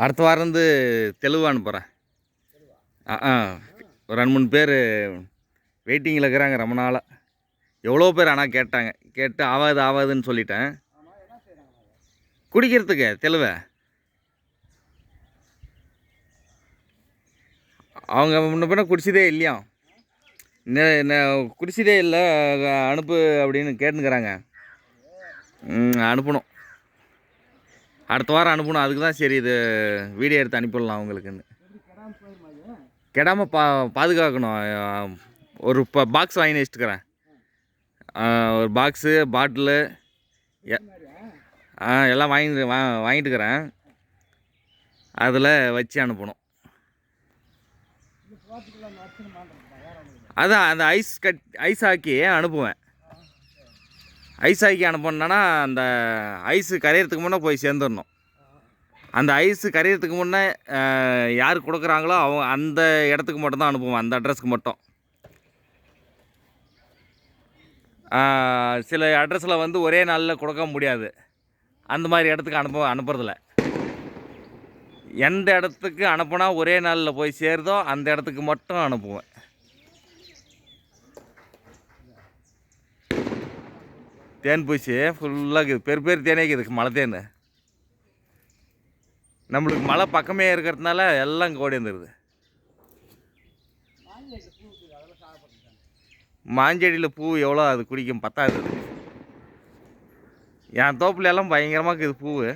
அடுத்த வாரம் வந்து தெலுங்கு அனுப்புகிறேன் ஆ ஆ. ஒரு ரெண்டு மூணு பேர் வெயிட்டிங்கில் இருக்கிறாங்க ரொம்ப நாளாக எவ்வளோ பேர் ஆனால் கேட்டாங்க. கேட்டு ஆவாது ஆவாதுன்னு சொல்லிட்டேன். குடிக்கிறதுக்கு தெளிவை அவங்க முன்ன பின்ன குடிச்சதே இல்லையா? குடிச்சதே இல்லை அனுப்பு அப்படின்னு கேட்டுக்கிறாங்க அனுப்பணும். அடுத்த வாரம் அனுப்பணும். அதுக்கு தான் சரி இது வீடியோ எடுத்து அனுப்பிடலாம் அவங்களுக்குன்னு. கெடாமல் பா பாதுகாக்கணும். ஒரு ப பாக்ஸ் வாங்கி வச்சுட்டுக்கிறேன். ஒரு பாக்ஸு பாட்டிலு ஆ எல்லாம் வாங்கி வா வாங்கிட்டுக்கிறேன். அதில் வச்சு அனுப்பணும். அதான் அந்த ஐஸ் கட் ஐஸ் ஆக்கி அனுப்புவேன். ஐஸ் ஆக்கி அனுப்பணுன்னா அந்த ஐஸு கரையிறதுக்கு முன்னே போய் சேர்ந்துடணும். அந்த ஐஸு கரையிறதுக்கு முன்னே யார் கொடுக்குறாங்களோ அவங்க அந்த இடத்துக்கு மட்டும்தான் அனுப்புவோம். அனுப்புவேன் அந்த அட்ரஸ்க்கு மட்டும். சில அட்ரஸில் வந்து ஒரே நாளில் கொடுக்க முடியாது. அந்த மாதிரி இடத்துக்கு அனுப்ப அனுப்புறதில்ல. எந்த இடத்துக்கு அனுப்புனா ஒரே நாளில் போய் சேருதோ அந்த இடத்துக்கு மட்டும் அனுப்புவேன். தேன் பூச்சி ஃபுல்லாக இருக்குது. பெரு பெரு தேனே இருக்குது மழை தேன். நம்மளுக்கு மழை பக்கமே இருக்கிறதுனால எல்லாம் இங்கே ஓடி வந்துடுது மாஞ்செடியில் பூ எவ்வளோ? அது குடிக்கும் பத்தாது. என் தோப்புலெல்லாம் பயங்கரமாக இருக்குது பூவு.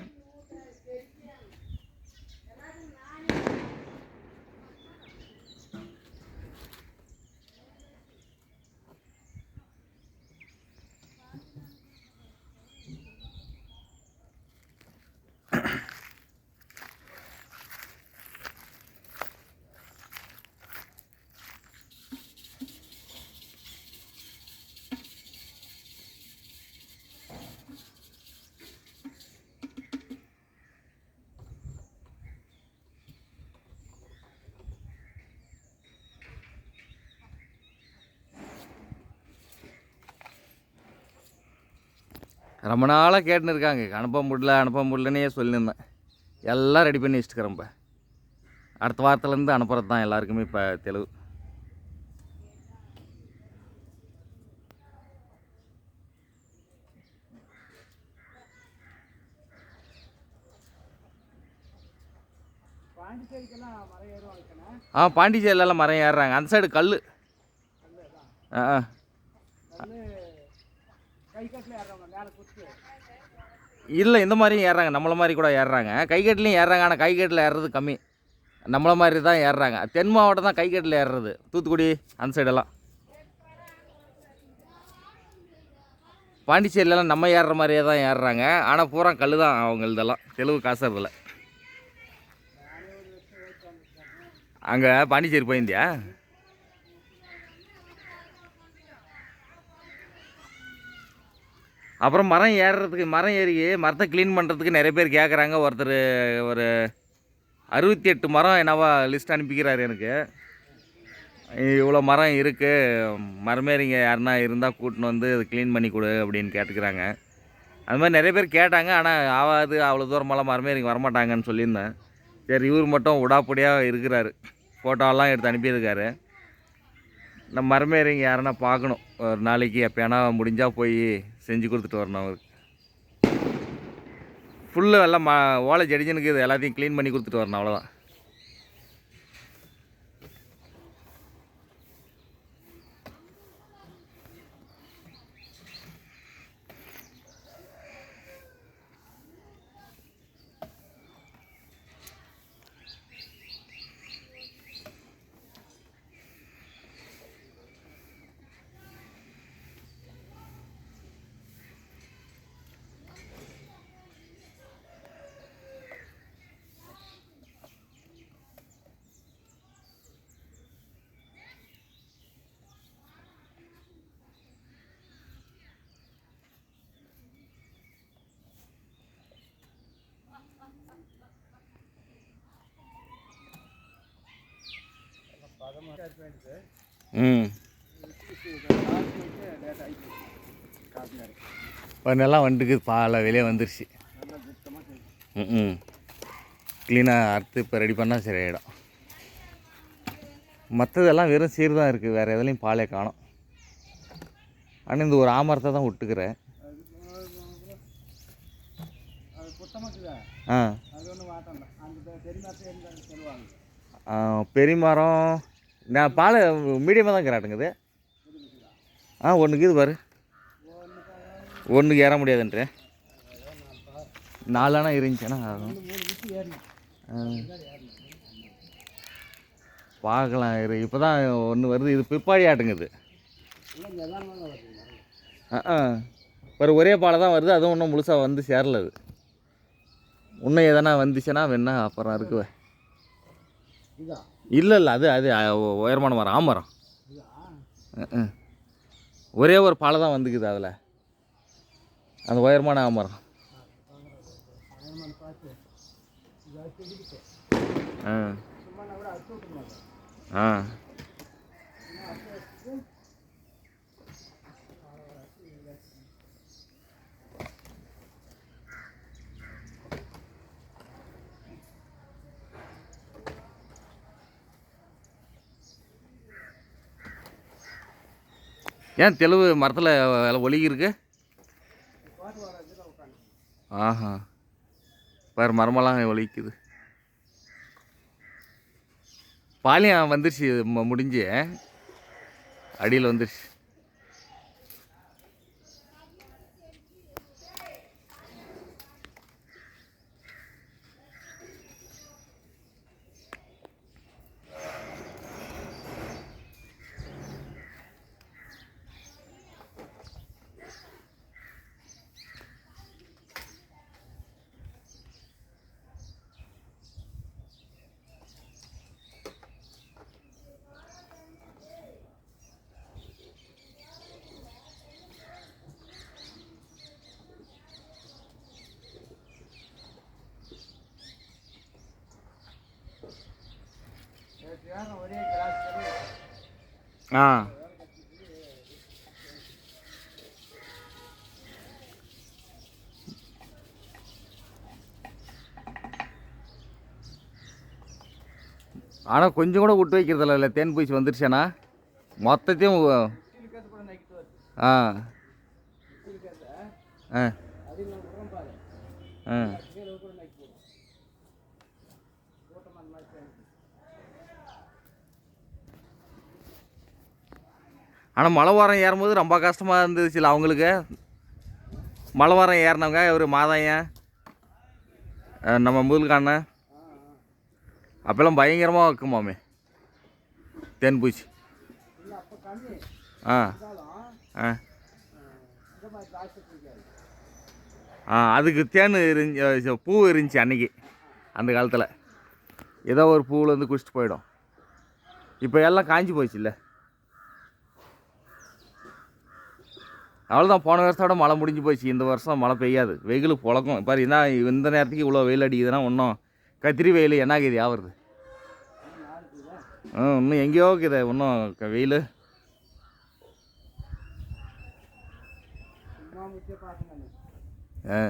ரொம்ப நாளாக கேட்டுன்னு இருக்காங்க. அனுப்ப முடியல அனுப்ப முடியலன்னே சொல்லியிருந்தேன். எல்லாம் ரெடி பண்ணி வச்சுட்டுக்கிறேன் இப்போ. அடுத்த வாரத்துலேருந்து அனுப்புகிறது தான் எல்லாருக்குமே இப்போ தெளிவு. ஆ பாண்டிச்சேரியிலலாம் மரம் ஏறுறாங்க. அந்த சைடு கல் ஆ ஆ. இல்லை இந்த மாதிரியும் ஏறுறாங்க. நம்மளை மாதிரி கூட ஏறுறாங்க. கைகட்டிலையும் ஏறுறாங்க ஆனால் கைகட்டில் ஏறுறது கம்மி. நம்மளை மாதிரி தான் ஏறுறாங்க. தென் மாவட்டம் தான் கைகட்டில் ஏறுறது. தூத்துக்குடி அந்த சைடெல்லாம் பாண்டிச்சேரியிலலாம் நம்ம ஏறுற மாதிரியே தான் ஏறுறாங்க. ஆனால் பூரா கல் தான் அவங்களதெல்லாம். தெலுங்கு காசுறதில்ல அங்கே பாண்டிச்சேரி போயிருந்தியா? அப்புறம் மரம் ஏறுறதுக்கு மரம் ஏறி மரத்தை க்ளீன் பண்ணுறதுக்கு நிறைய பேர் கேட்குறாங்க ஒருத்தர் ஒரு அறுபத்தி எட்டு மரம் என்னவா லிஸ்ட் அனுப்பிக்கிறாரு எனக்கு. இவ்வளோ மரம் இருக்குது மரமேறிங்க யாருன்னா இருந்தால் கூட்டின்னு வந்து அது க்ளீன் பண்ணி கொடு அப்படின்னு கேட்டுக்கிறாங்க. அது மாதிரி நிறைய பேர் கேட்டாங்க. ஆனால் ஆகாது அவ்வளோ தூரமெல்லாம் மரமேறிங்க வரமாட்டாங்கன்னு சொல்லியிருந்தேன். சரி இவர் மட்டும் உடாப்படியாக இருக்கிறாரு. ஃபோட்டோலாம் எடுத்து அனுப்பியிருக்காரு. நம்ம மரமேறிங்க யாருன்னா பார்க்கணும். ஒரு நாளைக்கு எப்போனா முடிஞ்சால் போய் செஞ்சு கொடுத்துட்டு வரணும் அவருக்கு. ஃபுல்லு எல்லாம் மா ஓலை ஜடிஜனுக்கு இது எல்லாத்தையும் க்ளீன் பண்ணி கொடுத்துட்டு வரணும் அவ்வளோதான் ஒரு நல்லா வந்துட்டுக்கு பாலை வெளியே வந்துருச்சு. ம் ம் க்ளீனாக அறுத்து இப்போ ரெடி பண்ணால் சரியாயிடும் மற்றதெல்லாம் வெறும் சீர் தான் இருக்குது வேறு எதுலேயும் பாலே காணோம். ஆனால் இந்த ஒரு ஆமரத்தை தான் விட்டுக்கிறேன் ஆ, பெரிய மரம் நான் பால் மீடியமாக தான் கிராட்டுங்குது ஆ ஒன்றுக்கு இது பாரு. ஒன்றுக்கு ஏற முடியாதுன்றேன் நாலானா இருந்துச்சுன்னா ஆகும். பார்க்கலாம் இரு. இப்போ தான் ஒன்று வருது. இது பிற்பாடி ஆட்டுங்குது ஆ ஒரு ஒரே பாலை தான் வருது. அதுவும் இன்னும் முழுசாக வந்து சேரல அது. இன்னும் எதனா வந்துச்சுன்னா வேணா அப்புறம் இருக்குவே இதா இல்லை இல்லை அது அது உயரமான மரம் ஆமரம். ம், ஒரே ஒரு பாலை தான் வந்துக்குது அதில். அந்த உயரமான ஆமரம். ஆ. ஆ. ஏன் தெளிவு மரத்தில் வில இருக்கு? ஆஹா. வேறு மரமெல்லாம் ஒலிக்குது பாலியம் வந்துருச்சு முடிஞ்சு. அடியில் வந்துருச்சு. ஆ. ஆனால் கொஞ்சம் கூட விட்டு வைக்கிறதில்ல இல்லை. தேன் பூச்சி வந்துருச்சேண்ணா மொத்தத்தையும் ஆ. ஆ. ஆ. ஆனால் மலை வாரம் ஏறும்போது ரொம்ப கஷ்டமாக இருந்துச்சுல அவங்களுக்கு. மலை வாரம் ஏறினவங்க இவர் மாதாயன் நம்ம முதல்காண்ணன் அப்போல்லாம் பயங்கரமாக இருக்குமாமே தேன் பூச்சி. ஆ ஆ. ஆ அதுக்கு தேன் இருந்துச்சு பூ இருந்துச்சு அன்னைக்கு அந்த காலத்தில். ஏதோ ஒரு பூவில் வந்து குடிச்சிட்டு போயிடும். இப்போ எல்லாம் காஞ்சி போச்சுல்ல. அவ்வளோதான் போன வருஷத்தோட மழை முடிஞ்சு போச்சு. இந்த வருஷம் மழை பெய்யாது. வெயில் புழக்கம். பாரு என்ன இந்த நேரத்துக்கு இவ்வளோ வெயில் அடிக்குதுன்னா இன்னும் கத்திரி வெயில் என்ன ஆகுது ஆகுறது ஆ இன்னும் எங்கேயோ இருக்குது இன்னும் வெயில். ஆ.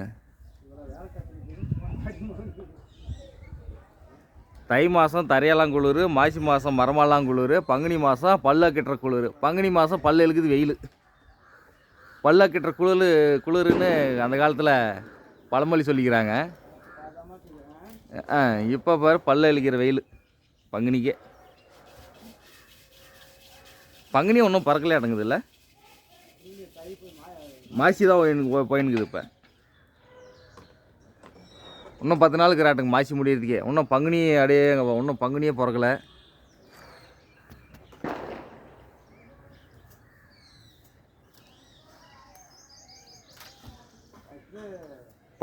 தை மாதம் தரையெல்லாம் குளிர் மாசி மாதம் மரமெல்லாம் குளிர் பங்குனி மாதம் பல்ல கட்டுற குளிர். பங்குனி மாதம் பல்லு எழுக்குது வெயில். பல்ல கட்டுற குளிர் குளிருன்னு அந்த காலத்தில் பழமொழி சொல்லிக்கிறாங்க. ஆ இப்போ பாரு பல்ல இழுக்கிற வெயில் பங்குனிக்கே. பங்குனி ஒன்றும் பறக்கலே அடங்குது இல்லை மாசி தான் போயின்னு போயின்னுக்குது இப்போ. இன்னும் பத்து நாளுக்கு ராட்டுங்க மாசி முடியறதுக்கே. இன்னும் பங்குனி அப்படியே இன்னும் பங்குனியே பிறக்கல.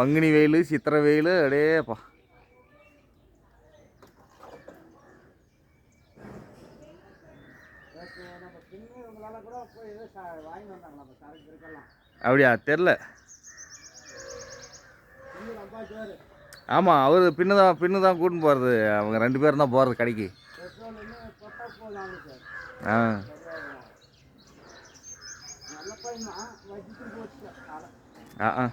பங்குனி வெயில் சித்திரை வெயில் அடேப்பா அப்படியா? தெரில ஆமாம் அவர் பின்னு தான் பின்னு தான் கூட்டின்னு போகிறது அவங்க ரெண்டு பேரும் தான் போகிறது கடைக்கு. ஆ. ஆ ஆ.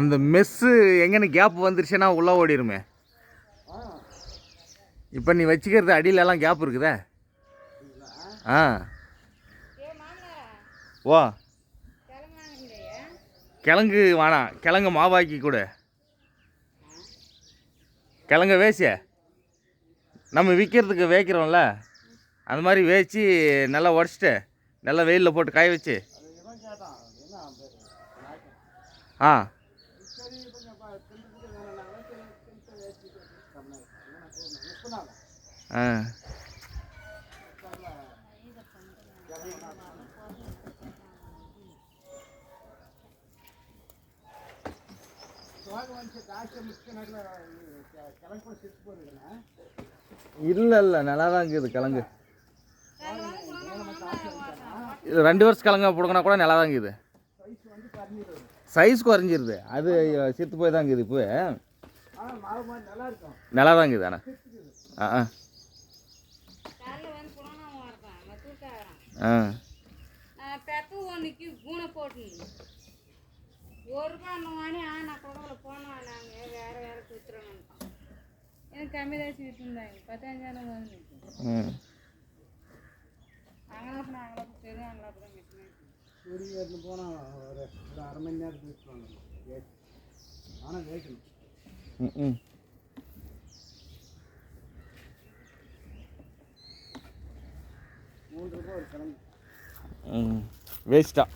அந்த மெஸ்ஸு எங்கன்னு கேப் வந்துருச்சுன்னா உள்ளே ஓடிருமே. இப்போ நீ வச்சுக்கிறது அடியிலலாம் கேப் இருக்குதே. ஆ. ஓ கிழங்கு வேணாம் கிழங்கு மாவாக்கி கொடு. கிழங்க வேசிய நம்ம விற்கிறதுக்கு வேக்கிறோம்ல. அந்த மாதிரி வேச்சு நல்லா உடச்சிட்டு நல்லா வெயிலில் போட்டு காய வச்சு. ஆ. ஆ. இல்லை இல்லை நல்லா தான் இருக்குது கிழங்கு. இது ரெண்டு வருஷம் கிழங்கு போடுங்கன்னா கூட நல்லா தான் இருக்குது. சைஸ் குறைஞ்சிருது. அது செத்து போய் தான் இருக்குது இப்போ நல்லா தான் இருக்குது ஆனால் ஆ. தூக்காரான் ஆ பெப்பு ஒன்றுக்கு பூனை போட்டு ஒரு ரூபா வாங்கி ஆ நான் குடகுல போனோம் நாங்கள் வேறு வேறு கொடுத்துறோம்ட்டான் எனக்கு கம்மி தான் சீட்டு இருந்தாங்க பத்தாயிரம் வந்து ம் அங்களாப்பு நான் அங்களாப்பு பெரும் அங்களாப்பு தான் மிஷின் சூரிய இருந்து போனால் ஒரு ஒரு அரை மணி நேரத்துக்கு யூஸ் பண்ணணும் வேஸ்ட் ஆனால் வேக்கணும் ம் ம் மூன்று ரூபாய் ஒரு கிழங்கு ம் வேஸ்ட்டாக